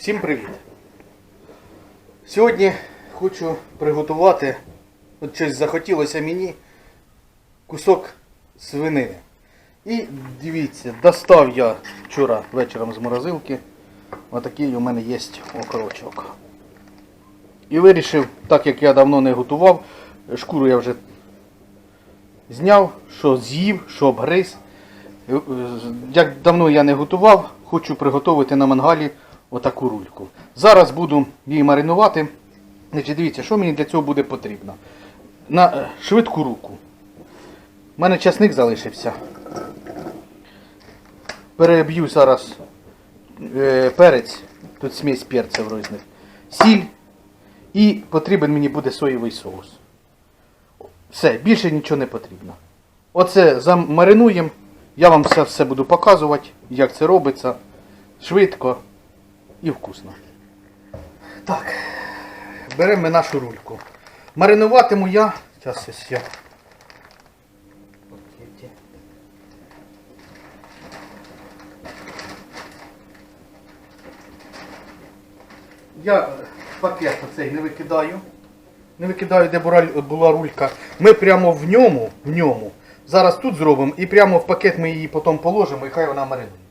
Всім привіт! Сьогодні хочу приготувати, от щось захотілося мені, кусок свинини. І дивіться, достав я вчора вечором з морозилки. Отакий у мене є окорочок. І вирішив, так як я давно не готував, шкуру я вже зняв, що з'їв, що обгриз. Е, е, Як давно я не готував, хочу приготувати на мангалі отаку рульку. Зараз буду її маринувати. Значить, дивіться, що мені для цього буде потрібно. На е, швидку руку. У мене часник залишився. Переб'ю зараз е, перець, тут смесь перців різних, сіль і потрібен мені буде соєвий соус. Все, більше нічого не потрібно. Оце замаринуємо. Я вам все, все буду показувати, як це робиться. Швидко і вкусно. Так, беремо нашу рульку. Маринуватиму я. Зараз ось я. Я пакет оцей не викидаю. Не викидаю, де була рулька. Ми прямо в ньому, в ньому. Зараз тут зробимо і прямо в пакет ми її потім положимо і хай вона маринується.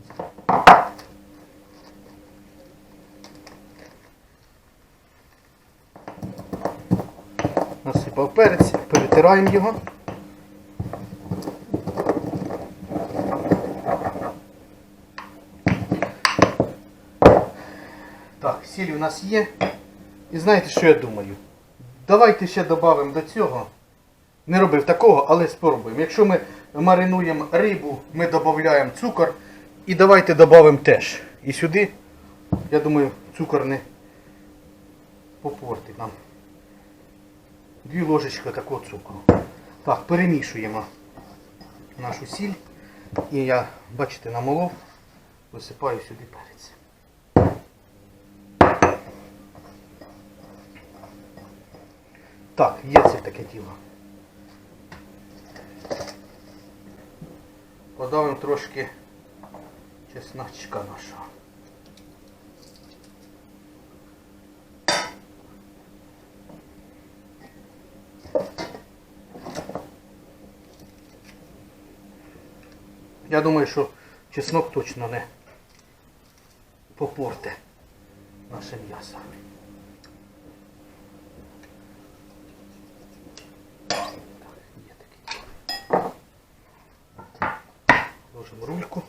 Насипав перець, перетираємо його. Так, сіль у нас є. І знаєте, що я думаю? Давайте ще додамо до цього. Не робив такого, але спробуємо. Якщо ми маринуємо рибу, ми додаємо цукор. І давайте додамо теж. І сюди, я думаю, цукор не попортить нам. Дві ложечки такого цукру. Так, перемішуємо нашу сіль. І я, бачите, намолов, висипаю сюди перець. Так, є це таке діло. Подавимо трошки чесночка нашого. Я думаю, що чеснок точно не попорте наше м'ясо. Ложимо рульку.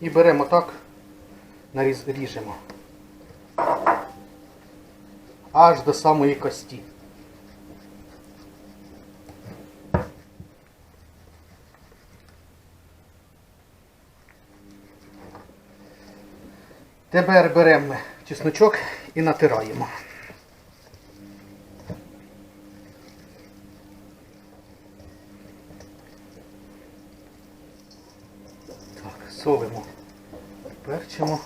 І беремо так, наріз, ріжемо. Аж до самої кості. Тепер беремо чесночок і натираємо. Так, солимо, перчимо.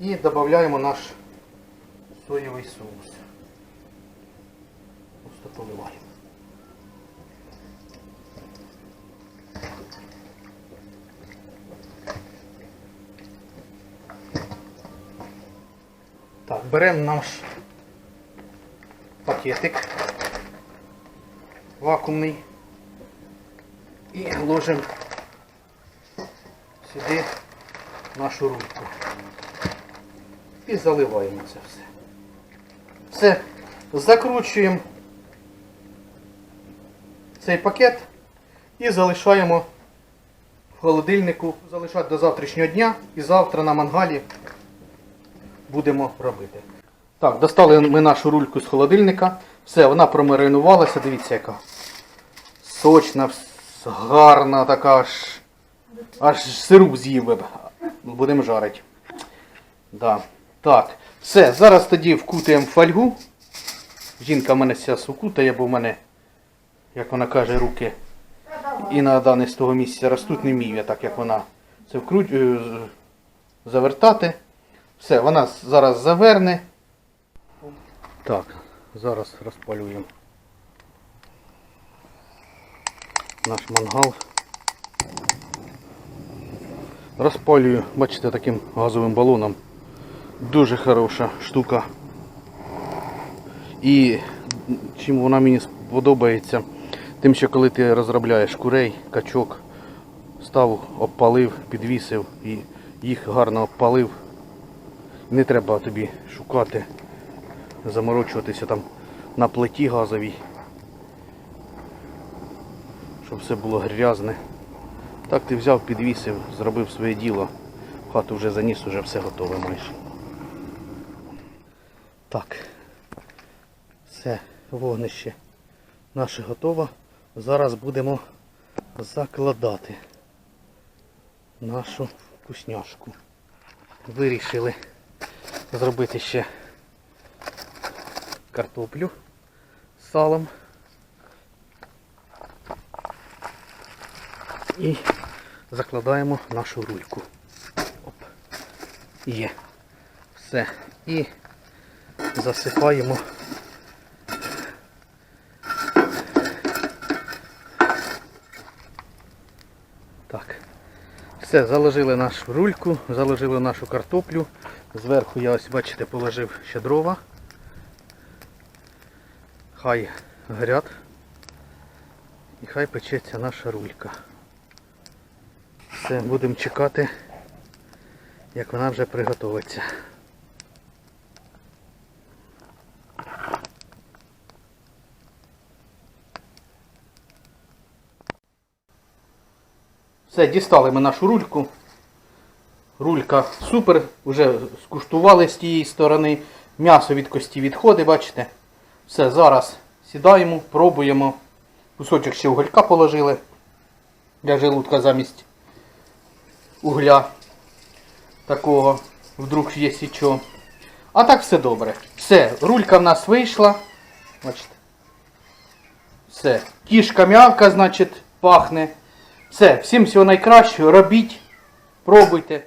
І додаємо наш соєвий соус. Просто поливаємо. Так, беремо наш пакетик вакуумний і ложимо сюди нашу рульку. І заливаємо це все. Все, закручуємо цей пакет і залишаємо в холодильнику. Залишати до завтрашнього дня і завтра на мангалі будемо робити. Так, достали ми нашу рульку з холодильника. Все, вона промаринувалася, дивіться яка. Сочна, гарна така аж. Аж сируп з'їв. Будемо жарити. Да. Так. Все, зараз тоді вкутаємо фольгу. Жінка в мене зараз укутає, бо в мене, як вона каже, руки іноді не з того місця ростуть, не вмію я так, як вона це вкруть, е, завертати. Все, вона зараз заверне. Так, зараз розпалюємо наш мангал. Розпалюю, бачите, таким газовим балоном. Дуже хороша штука. І чим вона мені сподобається, тим, що коли ти розробляєш курей, качок, став, обпалив, підвісив і їх гарно обпалив. Не треба тобі шукати, заморочуватися там на плиті газовій, щоб все було грязне. Так ти взяв, підвісив, зробив своє діло. Хату вже заніс, вже все готове майже. Так. Все, вогнище наше готово. Зараз будемо закладати нашу вкусняшку. Вирішили зробити ще картоплю з салом. І закладаємо нашу рульку. Оп. Є. Все. І засипаємо Так. Все, заложили нашу рульку, заложили нашу картоплю. Зверху я ось, бачите, положив ще дрова. Хай горять. І хай печеться наша рулька. Все, будемо чекати, як вона вже приготується. Все, дістали ми нашу рульку. Рулька супер, вже скуштували з тієї сторони. М'ясо від кості відходить, бачите. Все, зараз сідаємо, пробуємо. Кусочок ще уголька положили для желудка замість угля такого. Вдруг є січо. А так все добре. Все, рулька в нас вийшла. Бачите. Все. Кішка м'явка, значить, пахне. Все, всім всього найкращого. Робіть, пробуйте.